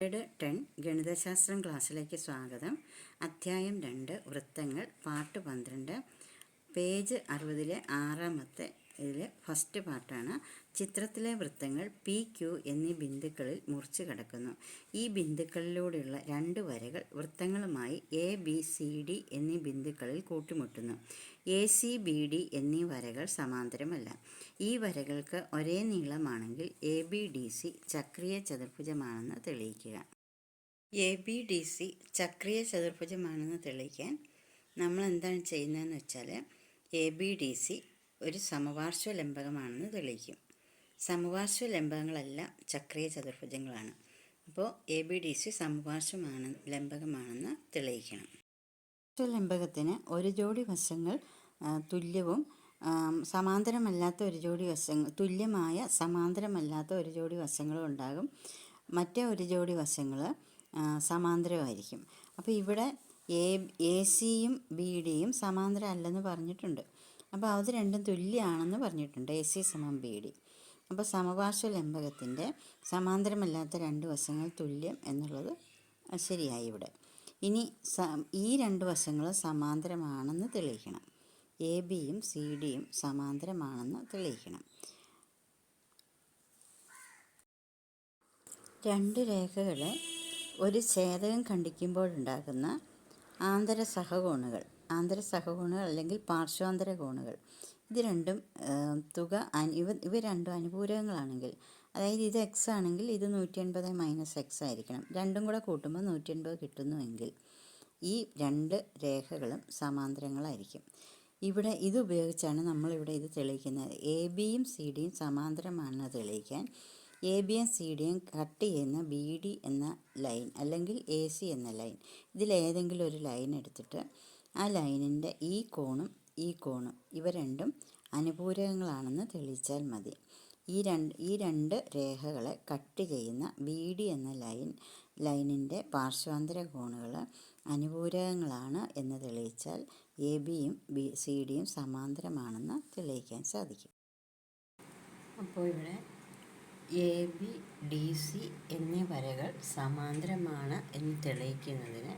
Grade ten ഗണിതശാസ്ത്രം ക്ലാസ്സിലേക്ക് സ്വാഗതം. അധ്യായം രണ്ട് വൃത്തങ്ങൾ പാർട്ട് പന്ത്രണ്ട് പേജ് അറുപതിലെ ആറാമത്തെ ഇതിലെ ഫസ്റ്റ് പാർട്ടാണ് ചിത്രത്തിലെ വൃത്തങ്ങൾ പി ക്യു എന്നീ ബിന്ദുക്കളിൽ മുറിച്ച് കിടക്കുന്നു. ഈ ബിന്ദുക്കളിലൂടെയുള്ള രണ്ട് വരകൾ വൃത്തങ്ങളുമായി എ ബി സി ഡി എന്നീ ബിന്ദുക്കളിൽ കൂട്ടിമുട്ടുന്നു. എ സി ബി ഡി എന്നീ വരകൾ സമാന്തരമല്ല. ഈ വരകൾക്ക് ഒരേ നീളമാണെങ്കിൽ എ ബി ഡി സി ചക്രീയ ചതുർഭുജമാണെന്ന് തെളിയിക്കുക. എ ബി ഡി സി ചക്രീയ ചതുർഭുജമാണെന്ന് തെളിയിക്കാൻ നമ്മൾ എന്താണ് ചെയ്യുന്നതെന്ന് വെച്ചാൽ എ ബി ഡി സി ഒരു സമപാർശ്വ ലംബകമാണെന്ന് തെളിയിക്കും. സമപാർശ്വ ലംബകങ്ങളെല്ലാം ചക്രീയ ചതുർഭുജങ്ങളാണ്. അപ്പോൾ എ ബി ഡി സി സമപാർശ്വമാണ് ലംബകമാണെന്ന് തെളിയിക്കണം. ലംബകത്തിന് ഒരു ജോഡി വശങ്ങൾ തുല്യവും സമാന്തരമല്ലാത്ത ഒരു ജോഡി വശങ്ങൾ തുല്യമായ സമാന്തരമല്ലാത്ത ഒരു ജോഡി വശങ്ങളും ഉണ്ടാകും. മറ്റേ ഒരു ജോഡി വശങ്ങൾ സമാന്തരമായിരിക്കും. അപ്പോൾ ഇവിടെ എ എ സിയും ബി ഡിയും സമാന്തരം അല്ലെന്ന് പറഞ്ഞിട്ടുണ്ട്. അപ്പോൾ അത് രണ്ടും തുല്യമാണെന്ന് പറഞ്ഞിട്ടുണ്ട്. എ സി സമം ബി ഡി. അപ്പോൾ സമപാർശ്വ ലംബകത്തിന്റെ സമാന്തരമല്ലാത്ത രണ്ട് വശങ്ങൾ തുല്യം എന്നുള്ളത് ശരിയായി ഇവിടെ. ഇനി സ ഈ രണ്ട് വശങ്ങളും സമാന്തരമാണെന്ന് തെളിയിക്കണം. എ ബിയും സി ഡിയും സമാന്തരമാണെന്ന് തെളിയിക്കണം. രണ്ട് രേഖകളെ ഒരു ഛേദകം ഖണ്ഡിക്കുമ്പോഴുണ്ടാകുന്ന ആന്തര സഹകോണുകൾ ആന്തര സഹകോണുകൾ അല്ലെങ്കിൽ പാർശ്വാന്തര കോണുകൾ ഇത് രണ്ടും തുക ഇവ ഇവ രണ്ടും അനുപൂരകങ്ങളാണെങ്കിൽ അതായത് ഇത് എക്സ് ആണെങ്കിൽ ഇത് നൂറ്റി എൺപത് മൈനസ് എക്സ് ആയിരിക്കണം. രണ്ടും കൂടെ കൂട്ടുമ്പോൾ നൂറ്റി എൺപത് കിട്ടുന്നുവെങ്കിൽ ഈ രണ്ട് രേഖകളും സമാന്തരങ്ങളായിരിക്കും. ഇവിടെ ഇത് ഉപയോഗിച്ചാണ് നമ്മളിവിടെ ഇത് തെളിയിക്കുന്നത്. എ ബിയും സി ഡിയും സമാന്തരമാണെന്ന് തെളിയിക്കാൻ എ ബിയും സി ഡിയും കട്ട് ചെയ്യുന്ന ബി ഡി എന്ന ലൈൻ അല്ലെങ്കിൽ എ സി എന്ന ലൈൻ ഇതിലേതെങ്കിലും ഒരു ലൈൻ എടുത്തിട്ട് ആ ലൈനിന്റെ ഈ കോണും ഈ കോണും ഇവ രണ്ടും അനുപൂരകങ്ങളാണെന്ന് തെളിയിച്ചാൽ മതി. ഈ രണ്ട് ഈ രണ്ട് രേഖകളെ കട്ട് ചെയ്യുന്ന ബി ഡി എന്ന ലൈൻ ലൈനിന്റെ പാർശ്വാന്തര കോണുകൾ അനുപൂരകങ്ങളാണ് എന്ന് തെളിയിച്ചാൽ എ ബിയും ബി സി ഡിയും സമാന്തരമാണെന്ന് തെളിയിക്കാൻ സാധിക്കും. അപ്പോൾ ഇവിടെ എ ബി ഡി സി എന്നീ വരകൾ സമാന്തരമാണ് എന്ന് തെളിയിക്കുന്നതിന്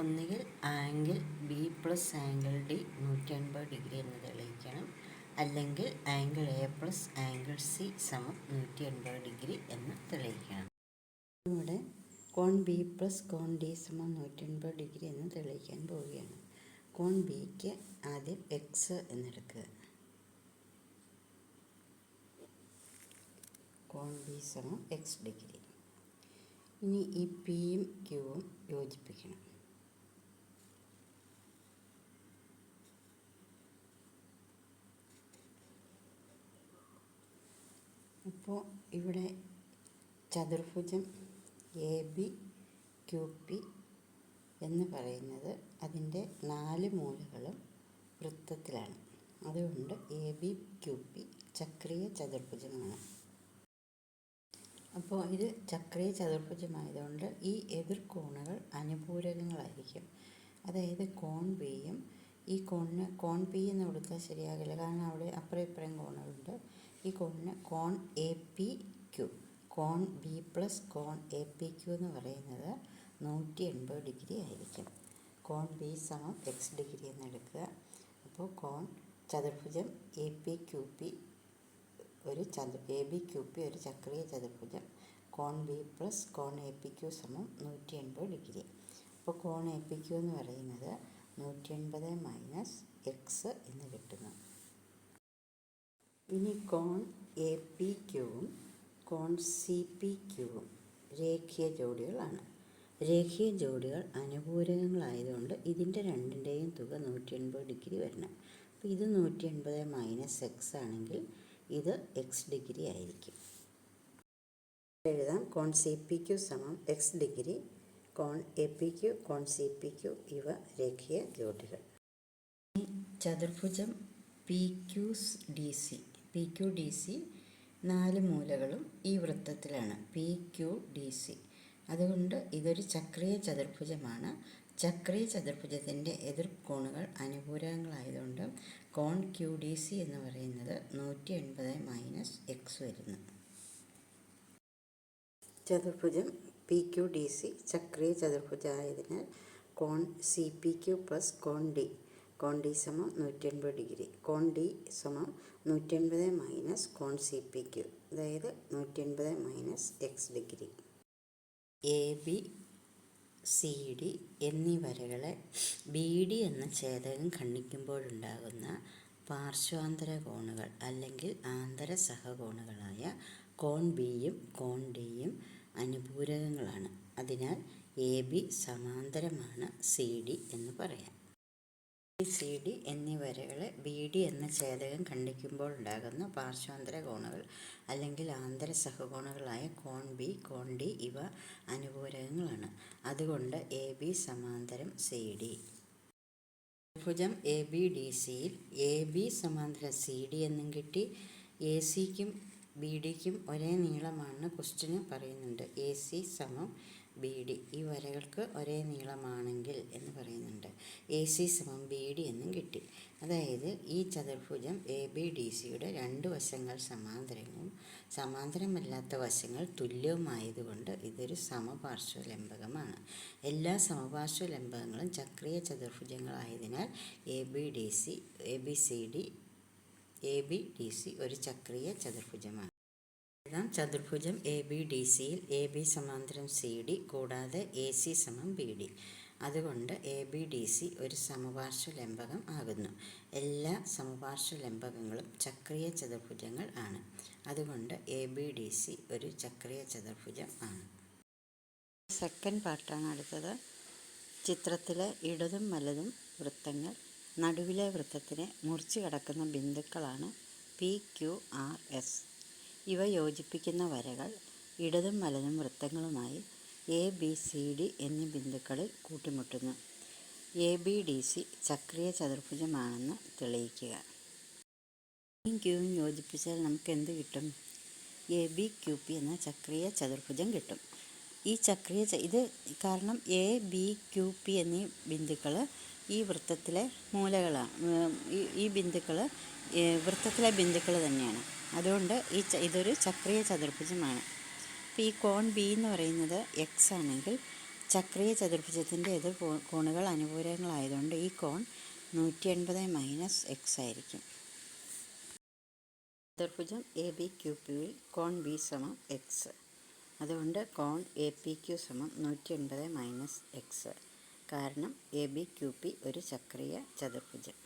ഒന്നുകിൽ angle B plus angle D നൂറ്റി അൻപത് ഡിഗ്രി എന്ന് തെളിയിക്കണം. അല്ലെങ്കിൽ angle A plus angle C സമം നൂറ്റി അൻപത് ഡിഗ്രി എന്ന് തെളിയിക്കണം. ഇവിടെ കോൺ ബി പ്ലസ് കോൺ ഡി സമം നൂറ്റി അൻപത് ഡിഗ്രി എന്ന് തെളിയിക്കാൻ പോവുകയാണ്. കോൺ ബിക്ക് ആദ്യം എക്സ് എന്നെടുക്കുക. കോൺ ബി സമം എക്സ് ഡിഗ്രി. ഇനി ഈ പിയും ക്യൂവും യോജിപ്പിക്കണം. അപ്പോൾ ഇവിടെ ചതുർഭുജം എ ബി ക്യു പി എന്ന് പറയുന്നത് അതിന്റെ നാല് മൂലകളും വൃത്തത്തിലാണ്. അതുകൊണ്ട് എ ബി ക്യു പി ചക്രീയ ചതുർഭുജമാണ്. അപ്പോൾ ഇത് ചക്രീയ ചതുർഭുജമായതുകൊണ്ട് ഈ എതിർകോണുകൾ അനുപൂരകങ്ങളായിരിക്കും. അതായത് കോൺ ബിയും ഈ കോണിന് കോൺ ബി എന്ന് കൊടുത്താൽ ശരിയാകില്ല. കാരണം അവിടെ അപ്പുറം ഇപ്പുറം കോണുകളുണ്ട്. ഈ കോണിന് കോൺ എ പി ക്യു കോൺ ബി പ്ലസ് കോൺ എ പി ക്യു എന്ന് പറയുന്നത് നൂറ്റി എൺപത് ഡിഗ്രി ആയിരിക്കും. കോൺ ബി സമം എക്സ് ഡിഗ്രി എന്ന് എടുക്കുക. അപ്പോൾ കോൺ ചതുർഭുജം എ പി ക്യു പി ഒരു ചതു എ ബി ക്യു പി ഒരു ചക്രീയ ചതുർഭുജം കോൺ ബി പ്ലസ് കോൺ എ പി ക്യു സമം നൂറ്റി എൺപത് ഡിഗ്രി. അപ്പോൾ കോൺ എ പി ക്യു എന്ന് പറയുന്നത് നൂറ്റി എൺപത് മൈനസ് എക്സ് എന്ന് കിട്ടുന്നു. ഇനി കോൺ എ പി ക്യൂവും കോൺ സി പി ക്യൂവും രേഖീയ ജോഡികളാണ്. രേഖീയ ജോഡികൾ അനുപൂരകങ്ങളായതുകൊണ്ട് ഇതിന്റെ രണ്ടിന്റെയും തുക നൂറ്റി എൺപത് ഡിഗ്രി വരണം. അപ്പോൾ ഇത് നൂറ്റി എൺപത് മൈനസ് എക്സ് ആണെങ്കിൽ ഇത് എക്സ് ഡിഗ്രി ആയിരിക്കും. എഴുതാം. കോൺ സി പി ക്യു സമം എക്സ് ഡിഗ്രി കോൺ എ പി ക്യു കോൺ സി പി ക്യു ഇവ രേഖീയ ജോഡികൾ. ചതുർഭുജം P Q D C P Q D C നാല് മൂലകളും ഈ വൃത്തത്തിലാണ്. പി ക്യു ഡി സി അതുകൊണ്ട് ഇതൊരു ചക്രീയ ചതുർഭുജമാണ്. ചക്രീയ ചതുർഭുജത്തിന്റെ എതിർകോണുകൾ അനുകൂലങ്ങളായതുകൊണ്ട് കോൺ ക്യു ഡി സി എന്ന് പറയുന്നത് നൂറ്റി എൺപത് മൈനസ് എക്സ് വരുന്നു. ചതുർഭുജം പി ക്യു ഡി സി ചക്രീയ ചതുർഭുജമായതിനാൽ കോൺ സി പി ക്യു പ്ലസ് കോൺ ഡി കോൺ ഡി സമം നൂറ്റി എൺപത് ഡിഗ്രി. കോൺ ഡി സമം നൂറ്റി എൺപത് മൈനസ് കോൺ സി പി ക്യു. അതായത് നൂറ്റി എൺപത് minus X degree. A B C D എന്നീ വരകളെ ബി ഡി എന്ന ഛേദകം ഖണ്ഡിക്കുമ്പോഴുണ്ടാകുന്ന പാർശ്വാന്തര കോണുകൾ അല്ലെങ്കിൽ ആന്തര സഹകോണുകളായ കോൺ ബിയും കോൺ ഡിയും അനുപൂരകങ്ങളാണ്. അതിനാൽ എ ബി സമാന്തരമാണ് സി ഡി എന്ന് പറയാം. സി ഡി എന്നീ വരകളെ ബി ഡി എന്ന ഛേദകം ഖണ്ഡിക്കുമ്പോൾ ഉണ്ടാകുന്ന പാർശ്വാന്തര കോണുകൾ അല്ലെങ്കിൽ ആന്തര സഹകോണുകളായ കോൺ ബി കോൺ ഡി ഇവ അനുപൂരകങ്ങളാണ്. അതുകൊണ്ട് എ ബി സമാന്തരം സി ഡി ഭുജം എ ബി ഡി സിയിൽ എ ബി സമാന്തരം സി ഡി എന്നും കിട്ടി എ സിക്കും ബി ഡിക്കും ഒരേ നീളമാണെന്ന് ക്വസ്റ്റിന് പറയുന്നുണ്ട്. എ സി സമം ബി ഡി. ഈ വരകൾക്ക് ഒരേ നീളമാണെങ്കിൽ എന്ന് പറയുന്നുണ്ട്. എ സി സമം ബി ഡി എന്നും കിട്ടി. അതായത് ഈ ചതുർഭുജം എ ബി ഡി സിയുടെ രണ്ട് വശങ്ങൾ സമാന്തരവും സമാന്തരമല്ലാത്ത വശങ്ങൾ തുല്യവുമായതുകൊണ്ട് ഇതൊരു സമപാർശ്വലംബകമാണ്. എല്ലാ സമപാർശ്വലംബകങ്ങളും ചക്രീയ ചതുർഭുജങ്ങളായതിനാൽ A B D C A B C D A B D C ഒരു ചക്രീയ ചതുർഭുജമാണ്. എഴുതാം. ചതുർഭുജം എ ബി ഡി സിയിൽ എ ബി സമാന്തരം സി ഡി കൂടാതെ എ സി സമം ബി ഡി. അതുകൊണ്ട് എ ബി ഡി സി ഒരു സമപാർശ്വ ലംബകം ആകുന്നു. എല്ലാ സമപാർശ്വ ലംബകങ്ങളും ചക്രീയ ചതുർഭുജങ്ങൾ ആണ്. അതുകൊണ്ട് എ ബി ഡി സി ഒരു ചക്രീയ ചതുർഭുജം ആണ്. സെക്കൻഡ് പാർട്ടാണ് അടുത്തത്. ചിത്രത്തിലെ ഇടതും വലതും വൃത്തങ്ങൾ നടുവിലെ വൃത്തത്തിനെ മുറിച്ചു കടക്കുന്ന ബിന്ദുക്കളാണ് പി ക്യു ആർ എസ്. ഇവ യോജിപ്പിക്കുന്ന വരകൾ ഇടതും വലതും വൃത്തങ്ങളുമായി എ ബി സി ഡി എന്നീ ബിന്ദുക്കളിൽ കൂട്ടിമുട്ടുന്നു. എ ബി ഡി സി ചക്രീയ ചതുർഭുജമാണെന്ന് തെളിയിക്കുക. പിയും ക്യൂവും യോജിപ്പിച്ചാൽ നമുക്ക് എന്ത് കിട്ടും? എ ബി ക്യു പി എന്ന ചക്രീയ ചതുർഭുജം കിട്ടും. ഈ ചക്രീയ ഇത് കാരണം എ ബി ക്യു പി എന്നീ ബിന്ദുക്കൾ ഈ വൃത്തത്തിലെ മൂലകളാണ് ഈ ബിന്ദുക്കൾ വൃത്തത്തിലെ ബിന്ദുക്കൾ തന്നെയാണ്. അതുകൊണ്ട് ഈ ഇതൊരു ചക്രീയ ചതുർഭുജമാണ്. അപ്പോൾ ഈ കോൺ ബി എന്ന് പറയുന്നത് എക്സ് ആണെങ്കിൽ ചക്രീയ ചതുർഭുജത്തിന്റെ എതിർ കോണുകൾ അനുകൂലങ്ങളായതുകൊണ്ട് ഈ കോൺ നൂറ്റി എൺപത് മൈനസ് എക്സ് ആയിരിക്കും. ചതുർഭുജം എ ബി ക്യു പിയിൽ കോൺ ബി സമം എക്സ് അതുകൊണ്ട് കോൺ എ പി ക്യു സമം നൂറ്റി എൺപത് മൈനസ് എക്സ് കാരണം എ ബി ക്യു പി ഒരു ചക്രീയ ചതുർഭുജം.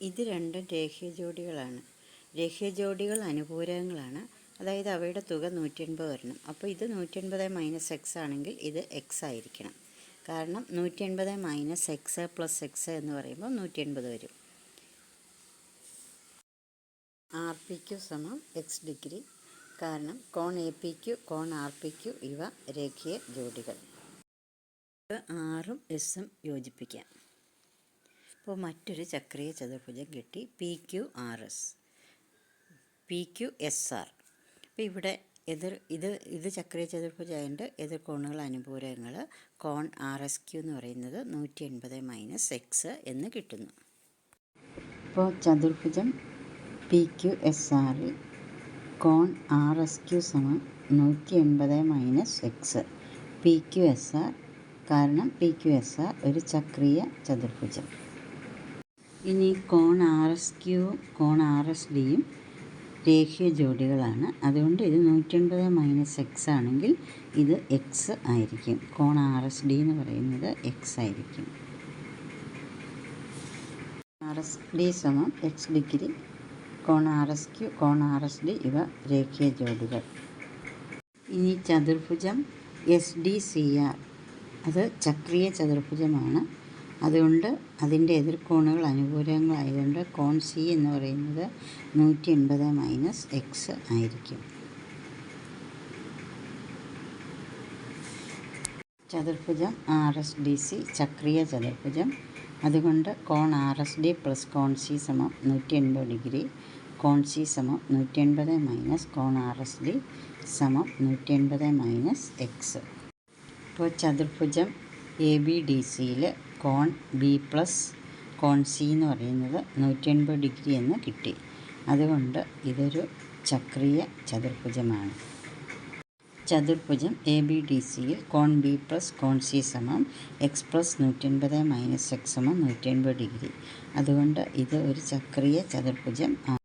ഇത് രണ്ട് രേഖീയ ജോഡികളാണ്. രേഖീയ ജോഡികൾ അനുപൂരകങ്ങളാണ് അതായത് അവയുടെ തുക നൂറ്റി എൺപത് വരണം. അപ്പോൾ ഇത് നൂറ്റി എൺപത് മൈനസ് എക്സ് ആണെങ്കിൽ ഇത് എക്സ് ആയിരിക്കണം. കാരണം നൂറ്റി എൺപത് മൈനസ് എക്സ് പ്ലസ് എക്സ് എന്ന് പറയുമ്പോൾ നൂറ്റി എൺപത് വരും. ആർ പി ക്യു സമം എക്സ് ഡിഗ്രി. കാരണം കോൺ എ പി ക്യു കോൺ ആർ പി ക്യു ഇവ രേഖീയ ജോഡികൾ ആറും എസും യോജിപ്പിക്കാം. അപ്പോൾ മറ്റൊരു ചക്രീയ ചതുർഭുജം കിട്ടി. P Q R S. P Q S R അപ്പോൾ ഇവിടെ എതിർ ഇത് ഇത് ചക്രീയ ചതുർഭുജയന്റെ എതിർ കോണുകൾ അനുപൂരകങ്ങൾ കോൺ ആർ എസ് ക്യു എന്ന് പറയുന്നത് നൂറ്റി എൺപത് മൈനസ് എക്സ് എന്ന് കിട്ടുന്നു. അപ്പോൾ ചതുർഭുജം പി ക്യു എസ് ആറിൽ കോൺ ആർ എസ് ക്യു സമം നൂറ്റി എൺപത് minus x P Q S R കാരണം പി ക്യു എസ് ആർ ഒരു ചക്രീയ ചതുർഭുജം ഇനി കോൺ ആർ എസ് ക്യൂ കോൺ ആർ എസ് ഡിയും രേഖീയ ജോഡികളാണ് അതുകൊണ്ട് ഇത് നൂറ്റൻപത് മൈനസ് എക്സ് ആണെങ്കിൽ ഇത് എക്സ് ആയിരിക്കും. കോൺ ആർ എസ് ഡി എന്ന് പറയുന്നത് എക്സ് ആയിരിക്കും. ആർ എസ് ഡി സമം എക്സ് ഡിഗ്രി കോൺ ആർ എസ് ക്യു കോൺ ആർ എസ് ഡി ഇവ രേഖീയ ജോഡികൾ ഇനി ചതുർഭുജം എസ് ഡി സി ആർ അത് ചക്രീയ ചതുർഭുജമാണ്. അതുകൊണ്ട് അതിന്റെ എതിർക്കോണുകൾ അനുകൂലങ്ങളായതുകൊണ്ട് കോൺ സി എന്ന് പറയുന്നത് നൂറ്റി എൺപത് മൈനസ് എക്സ് ആയിരിക്കും. ചതുർഭുജം ആർ എസ് ഡി സി ചക്രീയ ചതുർഭുജം. അതുകൊണ്ട് കോൺ ആർ എസ് ഡി പ്ലസ് കോൺ സി സമം നൂറ്റി എൺപത് ഡിഗ്രി. കോൺ സി സമം നൂറ്റി എൺപത് മൈനസ് കോൺ ആർ എസ് ഡി സമം നൂറ്റി എൺപത് മൈനസ് എക്സ്. ഇപ്പോൾ ചതുർഭുജം എ ബി ഡി സിയിൽ കോൺ ബി പ്ലസ് കോൺ സി എന്ന് പറയുന്നത് നൂറ്റി എൺപത് ഡിഗ്രി എന്ന് കിട്ടി. അതുകൊണ്ട് ഇതൊരു ചക്രീയ ചതുർഭുജമാണ്. ചതുർഭുജം എ ബി ഡി സിയിൽ കോൺ ബി പ്ലസ് കോൺ സി സമം എക്സ് പ്ലസ് നൂറ്റൻപത് മൈനസ് എക്സ് സമം നൂറ്റൻപത് ഡിഗ്രി. അതുകൊണ്ട് ഇത് ഒരു ചക്രീയ ചതുർഭുജം ആണ്.